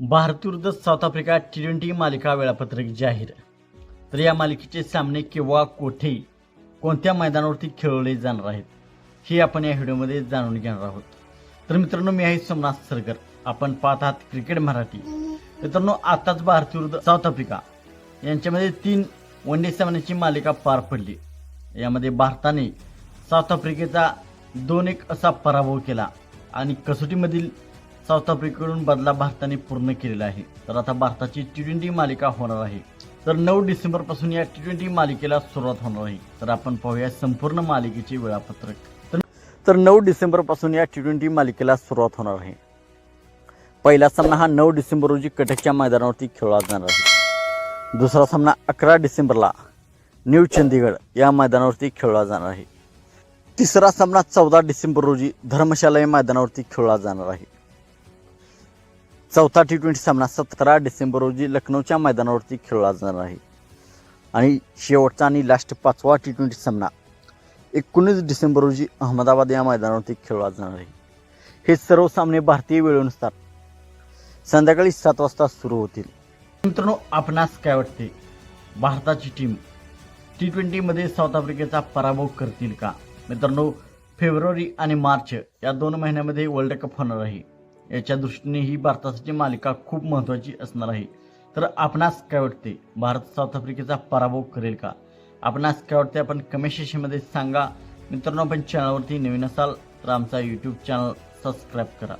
भारतविरुद्ध south Africa T twenty मालिका वेळापत्रक जाहीर. तर या मालिकेचे सामने केव्हा कोठे कोणत्या मैदानावरती खेळवले जाणार आहेत हे आपण या व्हिडिओमध्ये जाणून घेणार आहोत. तर मित्रांनो मी आहे सोमनाथ सरगर. आपण पाहत आहात क्रिकेट मराठी. मित्रांनो आताच भारतविरुद्ध साऊथ आफ्रिका यांच्यामध्ये तीन वन डे सामन्याची मालिका पार पडली. यामध्ये भारताने साऊथ आफ्रिकेचा दोन एक असा पराभव केला आणि कसोटीमधील साऊथ आफ्रिकेकडून बदला भारताने पूर्ण केलेला आहे. तर आता भारताची टी ट्वेंटी मालिका होणार आहे. तर नऊ डिसेंबरपासून या टी ट्वेंटी मालिकेला सुरुवात होणार आहे. तर आपण पाहूया संपूर्ण मालिकेचे वेळापत्रक. तर नऊ डिसेंबरपासून या टी ट्वेंटी मालिकेला सुरुवात होणार आहे. पहिला सामना हा नऊ डिसेंबर रोजी कटकच्या मैदानावरती खेळला जाणार आहे. दुसरा सामना अकरा डिसेंबरला न्यू चंदीगड या मैदानावरती खेळला जाणार आहे. तिसरा सामना चौदा डिसेंबर रोजी धर्मशाला या मैदानावरती खेळला जाणार आहे. चौथा टी ट्वेंटी सामना सतरा डिसेंबर रोजी लखनौच्या मैदानावरती खेळला जाणार आहे. आणि शेवटचा आणि लास्ट पाचवा टी ट्वेंटी सामना एकोणीस डिसेंबर रोजी अहमदाबाद या मैदानावरती खेळला जाणार आहे. हे सर्व सामने भारतीय वेळेनुसार संध्याकाळी सात वाजता सुरू होतील. मित्रांनो आपणास काय वाटते? भारताची टीम टी ट्वेंटीमध्ये साऊथ आफ्रिकेचा पराभव करतील का? मित्रांनो फेब्रुवारी आणि मार्च या दोन महिन्यामध्ये वर्ल्ड कप होणार आहे. याच्या दृष्टीने ही भारतासाठी मालिका खूप महत्त्वाची असणार आहे. तर आपणास काय वाटते? भारत साऊथ आफ्रिकेचा पराभव करेल का? आपणास काय वाटते? आपण कमेंट सेशनमध्ये सांगा. मित्रांनो आपण चॅनलवरती नवीन असाल तर आमचा यूट्यूब चॅनल सबस्क्राईब करा.